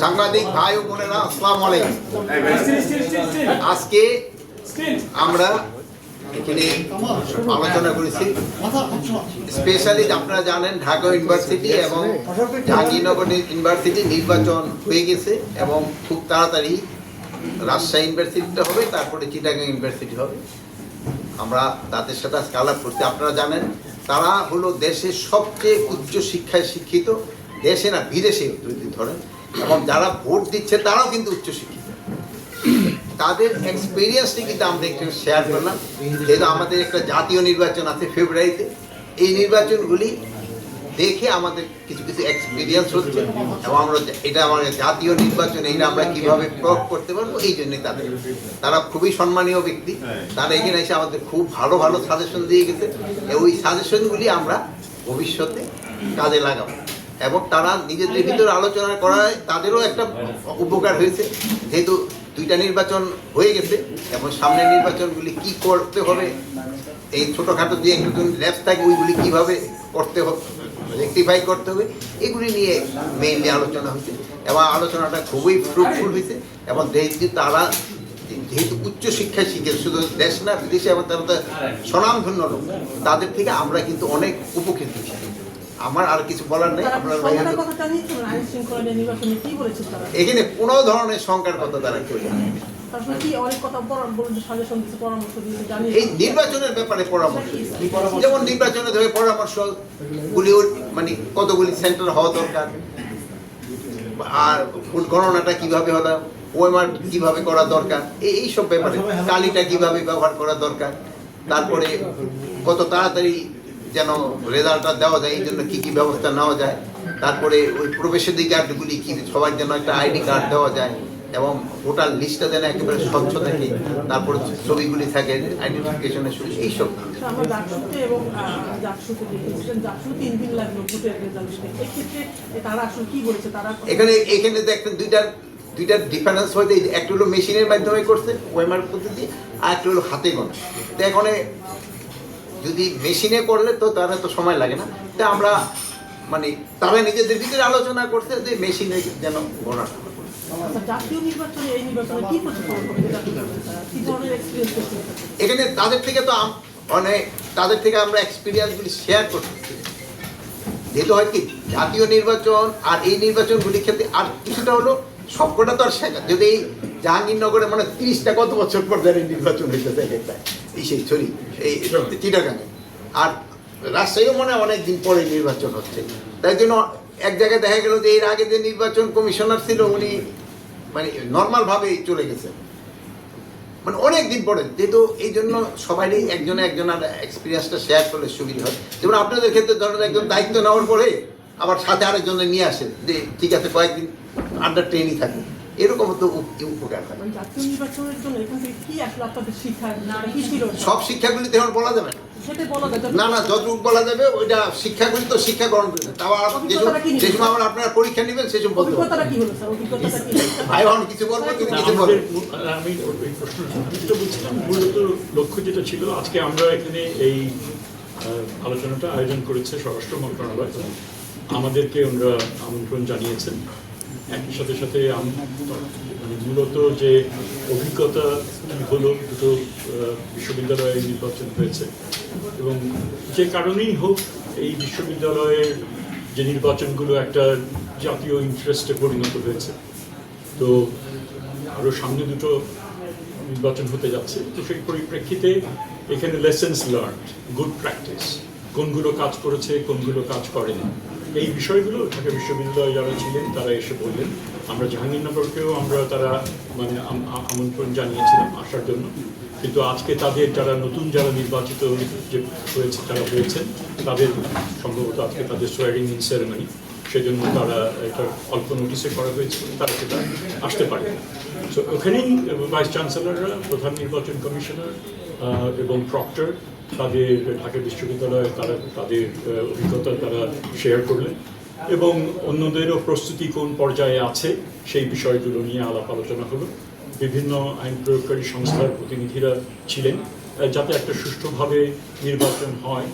সাংবাদিক ভাই ও বোনেরা, আসসালামু আলাইকুম। আজকে আমরা এখানে আলোচনা করেছি। স্পেশালি আপনারা জানেন, ঢাকা ইউনিভার্সিটি এবং জাহাঙ্গীরনগর ইউনিভার্সিটি নির্বাচন হয়ে গেছে এবং খুব তাড়াতাড়ি রাজশাহী ইউনিভার্সিটিটা হবে, তারপরে চিটাগাং ইউনিভার্সিটি হবে। আমরা তাদের সাথে আজকে আলাপ করছি। আপনারা জানেন, তারা হলো দেশের সবচেয়ে উচ্চ শিক্ষায় শিক্ষিত। দেশে না বিদেশে যদি ধরেন এবং যারা ভোট দিচ্ছে তারাও কিন্তু উচ্চশিক্ষিত তাদের এক্সপিরিয়েন্সটি কিন্তু আমরা একটু শেয়ার করলাম। যেহেতু আমাদের একটা জাতীয় নির্বাচন আছে ফেব্রুয়ারিতে এই নির্বাচনগুলি দেখে আমাদের কিছু কিছু এক্সপিরিয়েন্স হচ্ছে। এবং আমরা এটা আমাদের জাতীয় নির্বাচন এটা আমরা কীভাবে প্রয়োগ করতে পারব, এই জন্যই তাদের। তারা খুবই সম্মানীয় ব্যক্তি। তারা এখানে এসে আমাদের খুব ভালো ভালো সাজেশন দিয়ে গেছে। ওই সাজেশনগুলি আমরা ভবিষ্যতে কাজে লাগাবো। এবং তারা নিজেদের ভিতরে আলোচনা করায় তাদেরও একটা উপকার হয়েছে। যেহেতু দুইটা নির্বাচন হয়ে গেছে এবং সামনের নির্বাচনগুলি কি করতে হবে, এই ছোটোখাটো যে একটু ল্যাবস থাকে, ওইগুলি কীভাবে করতে হবে রেক্টিফাই করতে হবে, এগুলি নিয়ে মেইনলি আলোচনা হয়েছে এবং আলোচনাটা খুবই ফ্রুটফুল হয়েছে এবং যেহেতু তারা যেহেতু উচ্চ শিক্ষায় শিখেছে শুধু দেশ না, বিদেশে এবং তারা তো স্বনামধন্য লোক, তাদের থেকে আমরা কিন্তু অনেক উপকৃত হয়েছি। আমার আর কিছু বলার নেই আপনার এখানে কোনো ধরনের শঙ্কার কথা তারা কেউ জানে না। তার সঙ্গে কি অনেক কথা পরামর্শ বলেছে সাজেশন দিচ্ছে পরামর্শ দিয়েছে এই নির্বাচনের ব্যাপারে পরামর্শ যেমন নির্বাচনে ধরে পরামর্শ গুলি মানে কতগুলি সেন্টার হওয়া দরকার আর ভোট গণনাটা কীভাবে হলো ওএমআর কীভাবে করা দরকার এই এই সব ব্যাপারে কালিটা কীভাবে ব্যবহার করা দরকার তারপরে কত তাড়াতাড়ি যেন রেজাল্টটা দেওয়া যায় এই জন্য কী কী ব্যবস্থা নেওয়া যায়। তারপরে ওই প্রবেশাধি কার্ডগুলি কি সবার জন্য একটা আইডি কার্ড দেওয়া যায় এবং ভোটার লিস্টটা যেন একেবারে স্বচ্ছ থাকে তারপরে ছবিগুলি থাকে আইডেন্টিফিকেশনের সুবিধা এইসব। এখানে এখানে দেখেন দুইটার দুইটার ডিফারেন্স যে একটা হলো মেশিনের মাধ্যমে করছে ওয়েমার পদ্ধতি আর একটা হলো হাতে গোনা তো এখানে যদি মেশিনে করলে তো তার তো সময় লাগে না। তো আমরা মানে তারা নিজেদের ভিতরে আলোচনা করছে যে মেশিনে যেন গোনা আচ্ছা, এখানে তাদের থেকে তো আম- মানে তাদের থেকে আমরা এক্সপিরিয়েন্সগুলি শেয়ার করতেছি যেহেতু হয় কি জাতীয় নির্বাচন আর এই নির্বাচনগুলির ক্ষেত্রে আর কিছুটা হলো সবকটা তো আর শেখা। যদি এই জাহাঙ্গীরনগরে মানে তিরিশটা কত বছর পর ধরে নির্বাচন হইতেছে এক একটা এই সেই সরি এই চিটাগাঙে আর রাজশাহীও মনে হয় অনেক দিন পরে নির্বাচন হচ্ছে। তাই জন্য এক জায়গায় দেখা গেল যে এর আগে যে নির্বাচন কমিশনার ছিল উনি মানে নর্মালভাবেই চলে গেছেন। মানে অনেক দিন পরে যেহেতু এই জন্য সবারই একজনে একজনের এক্সপিরিয়েন্সটা শেয়ার করলে সুবিধা হয়। যেমন আপনাদের ক্ষেত্রে ধরেন একজন দায়িত্ব নেওয়ার পরে আবার সাথে আরেকজনে নিয়ে আসেন যে ঠিক আছে কয়েকদিন আন্ডার ট্রেনই থাকে এরকম তো উপকার হয়। মানে সব শিক্ষাগুলি তেমন বলা যাবে না। সেটাই বলা যায় না না যতটুকু বলা যাবে ওইটা শিক্ষাগুলি তো শিক্ষা গ্রহণ করবে তাও যে সময় আবার আপনারা পরীক্ষা নেবেন সেই সময় বলতে? ভাই হন কিছু বলব? তুমি কিছু বলো। আমাদের মূল- আমি এই প্রশ্ন সংক্ষিপ্ত বলছিলাম মূলত লক্ষ্য যেটা ছিল আজকে আমরা এখানে এই আলোচনাটা আয়োজন করেছে স্বরাষ্ট্র মন্ত্রণালয়। আমাদেরকে ওনারা আমন্ত্রণ জানিয়েছেন। একই সাথে সাথে আম- মানে মূলত যে অভিজ্ঞতা কি হলো দুটো বিশ্ববিদ্যালয়ে নির্বাচন হয়েছে। এবং যে কারণেই হোক এই বিশ্ববিদ্যালয়ের যে নির্বাচনগুলো একটা জাতীয় ইন্টারেস্টে পরিণত হয়েছে। তো আরও সামনে দুটো নির্বাচন হতে যাচ্ছে। তো সেই পরিপ্রেক্ষিতে এখানে লেসেন্স লার্ন গুড প্র্যাকটিস কোনগুলো কাজ করেছে, কোনগুলো কাজ করেনি। এই বিষয়গুলো ঢাকা বিশ্ববিদ্যালয়ে যারা ছিলেন, তারা এসে বললেন, আমরা জাহাঙ্গীরনগরকেও আমরা তারা মানে আম- আমন্ত্রণ জানিয়েছিলাম আসার জন্য। কিন্তু আজকে তাদের যারা নতুন যারা নির্বাচিত যে হয়েছে, তারা হয়েছেন, তাদের সম্ভবত আজকে তাদের সোয়ারিং ইন সেরেমনি সেজন্য তারা এটা অল্প নোটিসে করা হয়েছে, তারা সেটা আসতে পারে সো ওখানেই ভাইস চ্যান্সেলররা প্রধান নির্বাচন কমিশনার এবং প্রক্টর তাদের, ঢাকা বিশ্ববিদ্যালয়ে তারা, তাদের অভিজ্ঞতা তারা শেয়ার করলেন এবং অন্যদেরও প্রস্তুতি কোন পর্যায়ে আছে সেই বিষয়গুলো নিয়ে আলাপ আলোচনা হলো। বিভিন্ন আইন প্রয়োগকারী সংস্থার প্রতিনিধিরা ছিলেন যাতে একটা সুষ্ঠুভাবে নির্বাচন হয়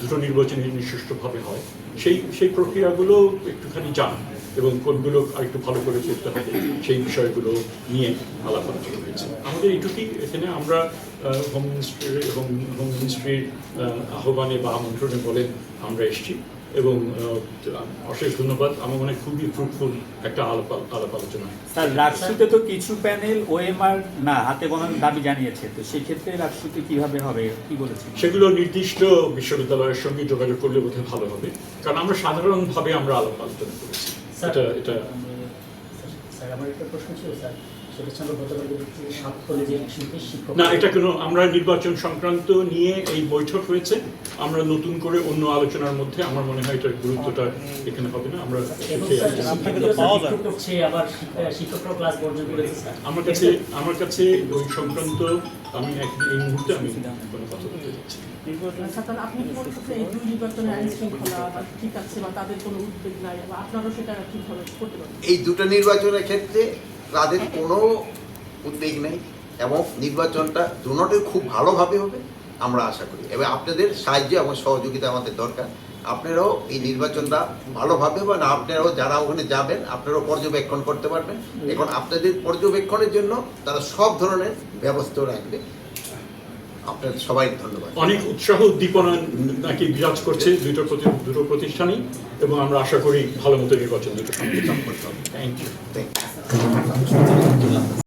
দুটো নির্বাচন সুষ্ঠুভাবে হয়। সেই সেই প্রক্রিয়াগুলো একটুখানি জান এবং কোনগুলো আরেকটু ভালো করে করতে হবে সেই বিষয়গুলো নিয়ে আলাপ আলোচনা হয়েছে। আমাদের এইটুকুই এখানে আমরা হোম মিনিস্ট্রি এবং হোম মিনিস্ট্রির আহ্বানে বা আমন্ত্রণে বলেন আমরা এসেছি। এবং অশেষ ধন্যবাদ। আমার মনে হয় খুবই ফ্রুটফুল একটা আলাপ আলাপ আলোচনা। স্যার রাজসুতে তো কিছু প্যানেল ওএমআর না হাতে গোনার দাবি জানিয়েছে। তো সেই ক্ষেত্রে কীভাবে হবে কি বলেছেন? সেগুলো নির্দিষ্ট বিশ্ববিদ্যালয়ের সঙ্গে যোগাযোগ করলে বোধহয় ভালো হবে। কারণ আমরা সাধারণভাবে আমরা আলাপ আলোচনা করেছি। স্যার, এটা আমার একটা প্রশ্ন ছিল স্যার। না এটা কোনো আমরা নির্বাচন সংক্রান্ত নিয়ে এই বৈঠক হয়েছে। আমরা নতুন করে অন্য আলোচনার মধ্যে আমার মনে হয় এটার গুরুত্বটা এখানে হবে না। আমরা আমার কাছে আমার কাছে ওই সংক্রান্ত আমি এক- এই মুহূর্তে আমি কোনো কথা বলতে চাচ্ছি তাহলে আপনি কি মনে করছেন এই দুই নির্বাচনে আইন শৃঙ্খলা ঠিক আছে বা তাদের কোনো উদ্বেগ নাই বা আপনারাও সেটা ঠিকভাবে করতে পারেন এই দুটো নির্বাচনের ক্ষেত্রে তাদের কোনো উদ্বেগ নেই এবং নির্বাচনটা দুটোই খুব ভালোভাবে হবে আমরা আশা করি। এবং আপনাদের সাহায্য এবং সহযোগিতা আমাদের দরকার। আপনারাও এই নির্বাচনটা ভালোভাবে বা না আপনারাও যারা ওখানে যাবেন আপনারাও পর্যবেক্ষণ করতে পারবেন। এখন আপনাদের পর্যবেক্ষণের জন্য তারা সব ধরনের ব্যবস্থা রাখবে। আপনাদের সবাই ধন্যবাদ। অনেক উৎসাহ উদ্দীপনা নাকি বিরাজ করছে দুটো প্রতি দুটো প্রতিষ্ঠানই এবং আমরা আশা করি ভালো মতো নির্বাচন দুটো সংবিধান করতে হবে থ্যাংক ইউ থ্যাংক ইউ